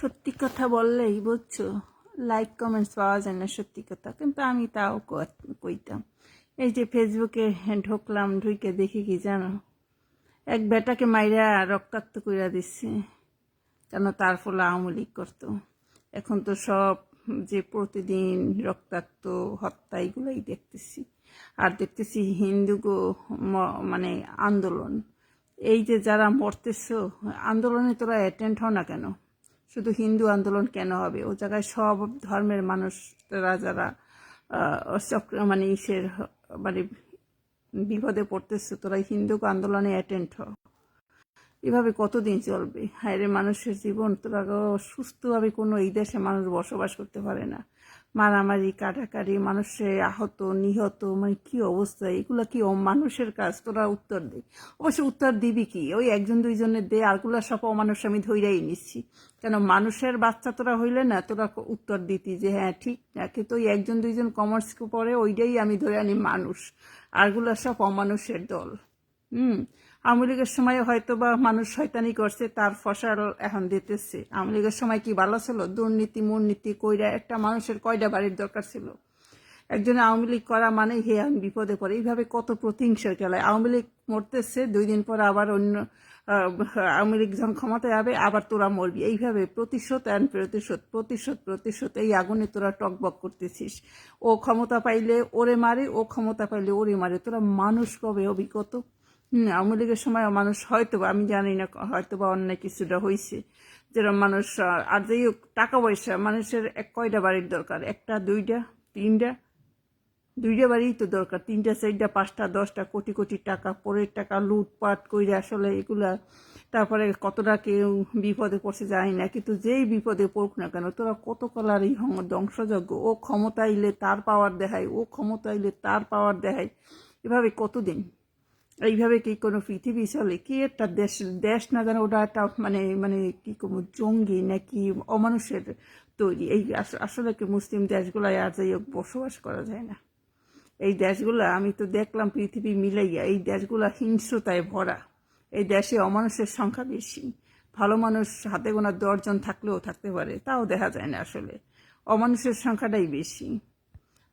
সত্যি কথা বললেই, বুঝছ? লাইক কমেন্টস পাওয়া যায় না সত্যি কথা। কিন্তু আমি তাও কইতাম। এই যে ফেসবুকে ঢুকলাম ঢুকে দেখি কি জানো? এক বেটাকে মাইরা রক্তাক্ত কইরা দিচ্ছে কেন তার ফলে আওয়ামী লীগ করতো। এখন তো সব যে প্রতিদিন রক্তাক্ত, হত্যা, এগুলোই দেখতেছি। আর দেখতেছি হিন্দু গো মানে আন্দোলন। এই যে যারা মরতেছ, আন্দোলনে তোরা অ্যাটেন্ড হও না কেন? শুধু হিন্দু আন্দোলন কেন হবে? ও জায়গায় সব ধর্মের মানুষরা যারা চক্র মানে ইসের মানে বিপদে পড়তেছে। তোরা হিন্দু আন্দোলনে অ্যাটেন্ড হ। এভাবে কতদিন চলবে? হায়রে মানুষের জীবন, তোরা সুস্থভাবে কোনো এই দেশে মানুষ বসবাস করতে পারে না। মারামারি, কাটাকাটি, মানুষে আহত, নিহত মানে কি অবস্থা? এগুলা কি মানুষের কাজ? তোরা উত্তর দে। অবশ্য উত্তর দিবি কি? ওই একজন দুইজনের দে আরগুলা সব অমানুষ, আমি ধৈরাই নিচ্ছি। কেন মানুষের বাচ্চা তোরা হইলে না, তোরা উত্তর দিতি যে হ্যাঁ ঠিক। না কিন্তু ওই একজন দুইজন কমার্স পড়ে ওইটাই আমি ধরে আনি মানুষ। আরগুলা সব অমানুষের দল। হুম? আওয়ামী লীগের সময় হয়তো বা মানুষ শয়তানি করছে, তার ফসল এখন দিতেছে। আওয়ামী লীগের সময় কি ভালো ছিল? দুর্নীতি, মূর্নীতি কইরা একটা মানুষের কয়টা বাড়ির দরকার ছিল? একজন আওয়ামী লীগ করা মানে হে আমি বিপদে পড়ে। এইভাবে কত প্রতিহিংসার খেলায় আওয়ামী লীগ মরতেছে, দুই দিন পর আবার অন্য আওয়ামী লীগ যখন ক্ষমতায় যাবে, আবার তোরা মরবি। এইভাবে প্রতিশোধ অ্যান্ড প্রতিশোধ প্রতিশোধ প্রতিশোধ, এই আগুনে তোরা টকবক করতেছিস। ও ক্ষমতা পাইলে ওরে মারে, ও ক্ষমতা পাইলে ওরে মারে। তোরা মানুষ কবে অভিজ্ঞত আওয়ামী লীগের সময় মানুষ হয়তো আমি জানি না হয়তো বা অন্য কিছুটা হয়েছে যেরকম মানুষ আর যাই টাকা পয়সা, মানুষের এক কয়টা বাড়ির দরকার? একটা, দুইটা, তিনটা? দুইটা বাড়িই তো দরকার, তিনটা, চারটা, পাঁচটা, দশটা কোটি কোটি টাকা, পরের টাকা লুটপাট কইরে আসলে এগুলা, তারপরে কতটা কেউ বিপদে পড়ছে যায় না, কিন্তু যেই বিপদে পড়ুক না কেন, তোরা কত কলার এই ধ্বংসযজ্ঞ, ও ক্ষমতা আইলে তার পাওয়ার দেখায়, ও ক্ষমতা আইলে তার পাওয়ার দেখায়, এভাবে কতদিন? এইভাবে কি কোনো পৃথিবী চলে? কি একটা দেশ দেশ না জানো, ওটা একটা মানে মানে কি কোনো জঙ্গি নাকি অমানুষের তৈরি? এই আস- আসলে কি মুসলিম দেশগুলায় আর যাই বসবাস করা যায় না। এই দেশগুলা, আমি তো দেখলাম পৃথিবী মিলাইয়া, এই দেশগুলা হিংস্রতায় ভরা। এই দেশে অমানুষের সংখ্যা বেশি। ভালো মানুষ হাতে গোনা দশজন থাকলেও থাকতে পারে, তাও দেখা যায় না আসলে। অমানুষের সংখ্যাটাই বেশি।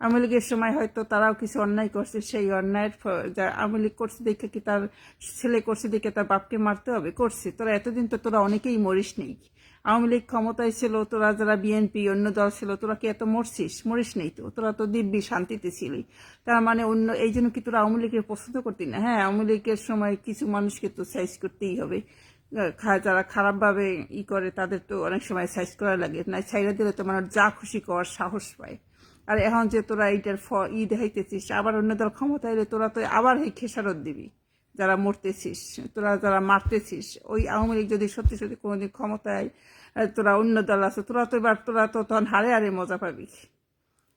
আওয়ামী লীগের সময় হয়তো তারাও কিছু অন্যায় করছে, সেই অন্যায়ের যা আওয়ামী লীগ করছে দেখে কি তার ছেলে করছে দেখে তার বাপকে মারতে হবে? করছে। তোরা এতদিন তো তোরা অনেকেই মরিস নেই। আওয়ামী লীগ ক্ষমতায় ছিল, তোরা যারা বিএনপি, অন্য দল ছিল, তোরা কি এত মরছিস? মরিস নেই তো। তোরা তো দিব্যি শান্তিতে ছিলি। তার মানে অন্য, এই জন্য কি তোরা আওয়ামী লীগের পছন্দ করতি না? হ্যাঁ আওয়ামী লীগের সময় কিছু মানুষকে তো সাইজ করতেই হবে। যারা খারাপভাবে ই করে, তাদের তো অনেক সময় সাইজ করা লাগে। না ছাইরা দিলে তো মানুষ যা খুশি করার সাহস পায়। আর এখন যে তোরা এইটার ফ ই দেখাইতেছিস, আবার অন্য দল ক্ষমতা এলে তোরা তো আবার এই খেসারত দিবি। যারা মরতেছিস, তোরা যারা মারতেছিস, ওই আওয়ামী লীগ যদি সত্যি সত্যি কোনোদিন ক্ষমতায় তোরা অন্য দল আছে, তোরা তো এবার তোরা তো তখন হারে হারে মজা পাবি।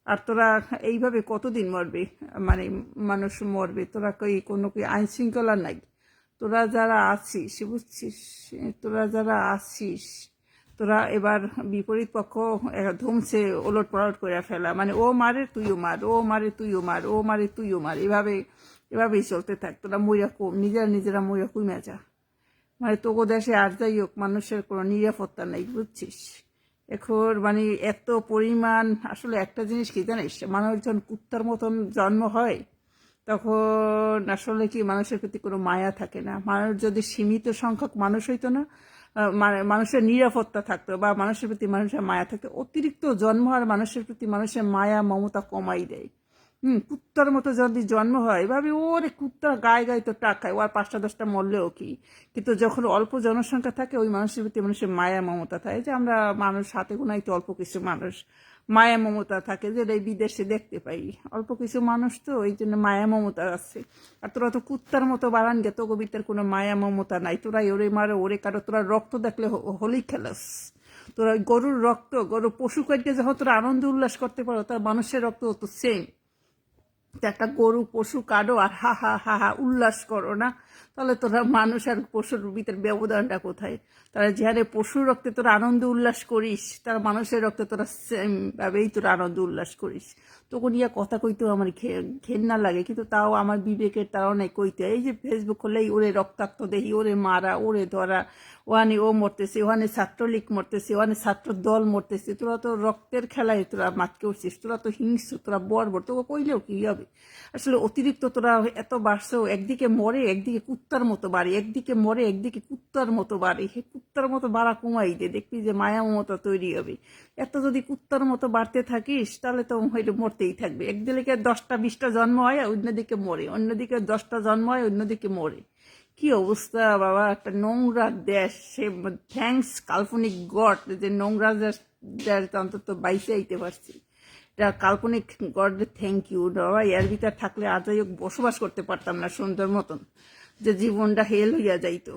আর তোরা এইভাবে কতদিন মরবে? মানে মানুষ মরবে, তোরা কই কোনো কি আইন শৃঙ্খলা নাই। তোরা যারা আছিস, বুঝছিস? তোরা যারা আছিস তোরা এবার বিপরীত পক্ষ ধুমছে, ওলট পালট করে ফেলা। মানে ও মারে, তুইও মার, ও মারে, তুইও মার, ও মারে, তুইও মার। এভাবে, এভাবেই চলতে থাক। তোরা মইরা কম নিজেরা নিজেরা মইরা কমে যা মানে তোকে দেশে আর যাই হোক, মানুষের কোনো নিরাপত্তা নেই, বুঝছিস? এখন মানে এত পরিমাণ, আসলে একটা জিনিস কি জানিস? মানুষ যখন কুত্তার মতন জন্ম হয়, তখন আসলে কি মানুষের প্রতি কোনো মায়া থাকে না? মানুষ যদি সীমিত সংখ্যক মানুষ হইতো না মানে মানুষের নিরাপত্তা থাকতো বা মানুষের প্রতি মানুষের মায়া থাকতো। অতিরিক্ত জন্ম আর মানুষের প্রতি মানুষের মায়া, মমতা কমাই দেয়। হুম, কুত্তার মতো যদি জন্ম হয় ভাবি ওরে কুত্তার গায়ে গায়ে তো টাকায় ও আর পাঁচটা দশটা মরলেও কি? কিন্তু যখন অল্প জনসংখ্যা থাকে, ওই মানুষের প্রতি মানুষের মায়া, মমতা থাকে। যে আমরা মানুষ হাতে গোনাই তো অল্প কিছু মানুষ। মায়া মমতা থাকে যেটা বিদেশে দেখতে পাই। অল্প কিছু মানুষ তো ওই জন্য মায়া মমতা আছে। আর তোরা তো কুত্তার মতো বাড়ান গে তো কবিতার কোনো মায়া মমতা নাই। তোরা ওরে মারে, ওরে কারও তোরা রক্ত দেখলে হোলি খেলাস। তোরা গরুর রক্ত, গরু পশু কাটিয়ে যখন তোরা আনন্দ উল্লাস করতে পারো, তার মানুষের রক্ত তো সেম একটা গরু, পশু কাটো আর হা হা হা হা, উল্লাস করো না। তাহলে তোরা মানুষ আর পশুর ভিতর ব্যবধানটা কোথায়? তারা যেহারে পশুর রক্তে তোরা আনন্দ উল্লাস করিস, তারা মানুষের রক্তে তোরা সেম ভাবেই তোরা আনন্দ উল্লাস করিস। তখন ইয়া কথা কইতেও আমার ঘেন্না লাগে, কিন্তু তাও আমার বিবেকের তাও নাই কইতে। এই যে ফেসবুক খুললেই ওরে রক্তাক্ত দেখি ওরে মারা, ওরে ধরা ওখানে ও মরতেছে ওখানে ছাত্রলীগ মরতেছে ওখানে ছাত্র দল মরতেছে, তোরা তো রক্তের খেলায় তোরা মাতকে উঠছিস, তোরা তো হিংস্র, তোরা বর বর্বর, তোকে কইলেও কি হবে? আসলে অতিরিক্ত তোরা এত বাড়ছেও একদিকে মরে, একদিকে কুত্তার মতো বাড়ে, একদিকে মরে, একদিকে কুত্তার মতো বাড়ে। হে কুত্তার মতো বাড়া কমাই দে দেখবি যে মায়া মমতা তৈরি হবে। এত যদি কুত্তার মতো বাড়তে থাকিস, তাহলে তো হয়তো মরতেই থাকবে। একদিকে দশটা, বিশটা জন্ম হয় অন্যদিকে মরে। অন্যদিকে দশটা জন্ম হয়, অন্যদিকে মরে। কি অবস্থা বাবা, একটা নোংরা দেশ। সে থ্যাংকস কাল্পনিক গড যে নোংরা দেশ দেশ অন্তত বাইসে আইতে পারছি। এটা কাল্পনিক গড থ্যাংক ইউ। বাবা, এর ভিতর থাকলে আজ বসবাস করতে পারতাম না সুন্দর মতন। যে জীবনটা হেল হইয়া যাইতো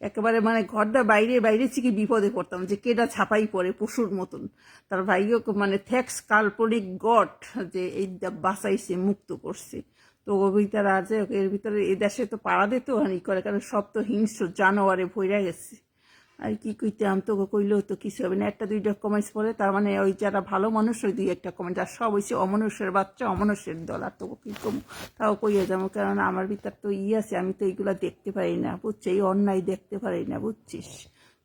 একেবারে মানে ঘরটা বাইরে বাইরে থেকে বিপদে পড়তাম যে কেটা ছাপাই পড়ে পশুর মতন। তার ভাইও মানে থ্যাক্স কাল্পনিক গট যে এই বাঁচাইছে, মুক্ত করছে। তো ভিতরে আছে, এর ভিতরে এ দেশে তো পাড়া দিত আর ই করে, কারণ সব তো হিংস্র, জানোয়ারে ভইরা গেছে। আর কি কইতে, আমি তোকে কইলেও তো কিছু হবে না। একটা, দুইটা কমেন্টস পড়ে তার মানে ওই যারা ভালো মানুষ, ওই দুই একটা কমেন্ট আর সব হয়েছে অমনুষ্যের বাচ্চা, অমনুষ্যের দল। আর তোকে কি কম? তাও কইয়া যাব, কারণ আমার ভিতর তো ই আছে, আমি তো এইগুলো দেখতে পারি না বুঝছি এই অন্যায় দেখতে পারি না, বুঝছিস?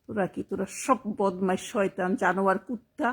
তোরা কি, তোরা সব বদমাই শয়তান, জানোয়ার, কুত্তা।